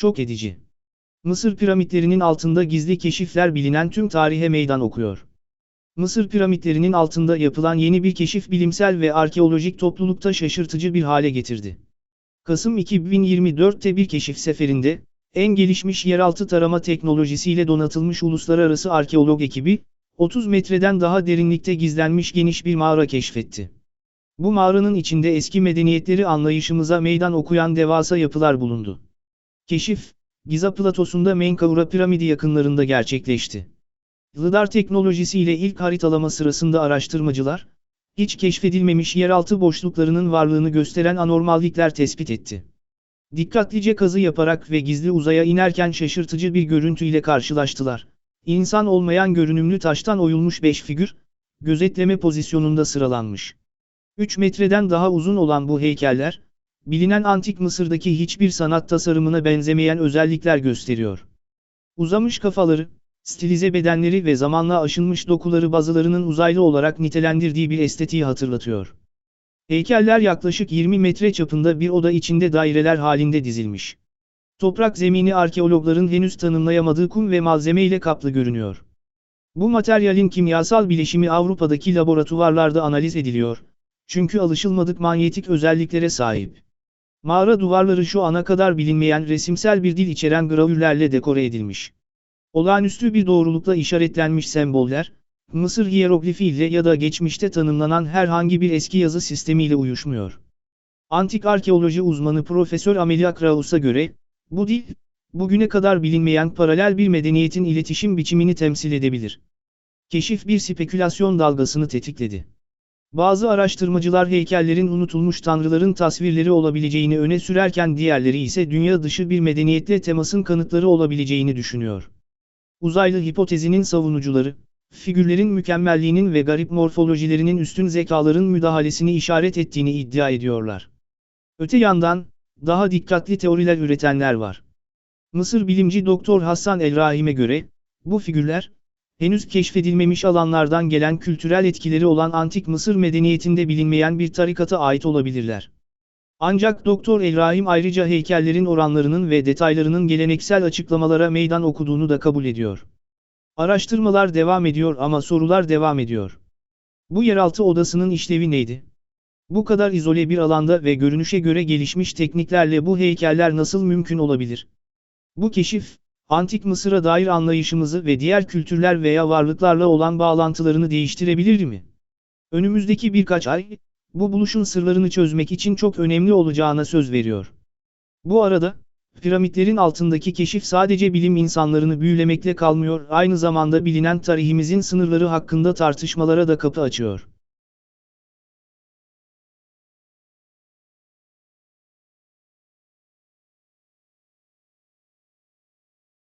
Şok edici. Mısır piramitlerinin altında gizli keşifler bilinen tüm tarihe meydan okuyor. Mısır piramitlerinin altında yapılan yeni bir keşif bilimsel ve arkeolojik toplulukta şaşırtıcı bir hale getirdi. Kasım 2024'te bir keşif seferinde, en gelişmiş yeraltı tarama teknolojisiyle donatılmış uluslararası arkeolog ekibi, 30 metreden daha derinlikte gizlenmiş geniş bir mağara keşfetti. Bu mağaranın içinde eski medeniyetleri anlayışımıza meydan okuyan devasa yapılar bulundu. Keşif, Giza platosunda Menkaura piramidi yakınlarında gerçekleşti. Lidar teknolojisiyle ilk haritalama sırasında araştırmacılar, hiç keşfedilmemiş yeraltı boşluklarının varlığını gösteren anormallikler tespit etti. Dikkatlice kazı yaparak ve gizli uzaya inerken şaşırtıcı bir görüntüyle karşılaştılar. İnsan olmayan görünümlü taştan oyulmuş beş figür, gözetleme pozisyonunda sıralanmış. 3 metreden daha uzun olan bu heykeller, bilinen antik Mısır'daki hiçbir sanat tasarımına benzemeyen özellikler gösteriyor. Uzamış kafaları, stilize bedenleri ve zamanla aşınmış dokuları bazılarının uzaylı olarak nitelendirdiği bir estetiği hatırlatıyor. Heykeller yaklaşık 20 metre çapında bir oda içinde daireler halinde dizilmiş. Toprak zemini arkeologların henüz tanımlayamadığı kum ve malzeme ile kaplı görünüyor. Bu materyalin kimyasal bileşimi Avrupa'daki laboratuvarlarda analiz ediliyor. Çünkü alışılmadık manyetik özelliklere sahip. Mağara duvarları şu ana kadar bilinmeyen resimsel bir dil içeren gravürlerle dekore edilmiş. Olağanüstü bir doğrulukla işaretlenmiş semboller, Mısır hiyeroglifi ile ya da geçmişte tanımlanan herhangi bir eski yazı sistemiyle uyuşmuyor. Antik arkeoloji uzmanı Profesör Amelia Kraus'a göre, bu dil, bugüne kadar bilinmeyen paralel bir medeniyetin iletişim biçimini temsil edebilir. Keşif bir spekülasyon dalgasını tetikledi. Bazı araştırmacılar heykellerin unutulmuş tanrıların tasvirleri olabileceğini öne sürerken diğerleri ise dünya dışı bir medeniyetle temasın kanıtları olabileceğini düşünüyor. Uzaylı hipotezinin savunucuları, figürlerin mükemmelliğinin ve garip morfolojilerinin üstün zekaların müdahalesini işaret ettiğini iddia ediyorlar. Öte yandan, daha dikkatli teoriler üretenler var. Mısır bilimci Doktor Hassan El-Rahim'e göre, bu figürler, henüz keşfedilmemiş alanlardan gelen kültürel etkileri olan antik Mısır medeniyetinde bilinmeyen bir tarikata ait olabilirler. Ancak Doktor El-Rahim ayrıca heykellerin oranlarının ve detaylarının geleneksel açıklamalara meydan okuduğunu da kabul ediyor. Araştırmalar devam ediyor ama sorular devam ediyor. Bu yeraltı odasının işlevi neydi? Bu kadar izole bir alanda ve görünüşe göre gelişmiş tekniklerle bu heykeller nasıl mümkün olabilir? Bu keşif, Antik Mısır'a dair anlayışımızı ve diğer kültürler veya varlıklarla olan bağlantılarını değiştirebilir mi? Önümüzdeki birkaç ay, bu buluşun sırlarını çözmek için çok önemli olacağına söz veriyor. Bu arada, piramitlerin altındaki keşif sadece bilim insanlarını büyülemekle kalmıyor, aynı zamanda bilinen tarihimizin sınırları hakkında tartışmalara da kapı açıyor.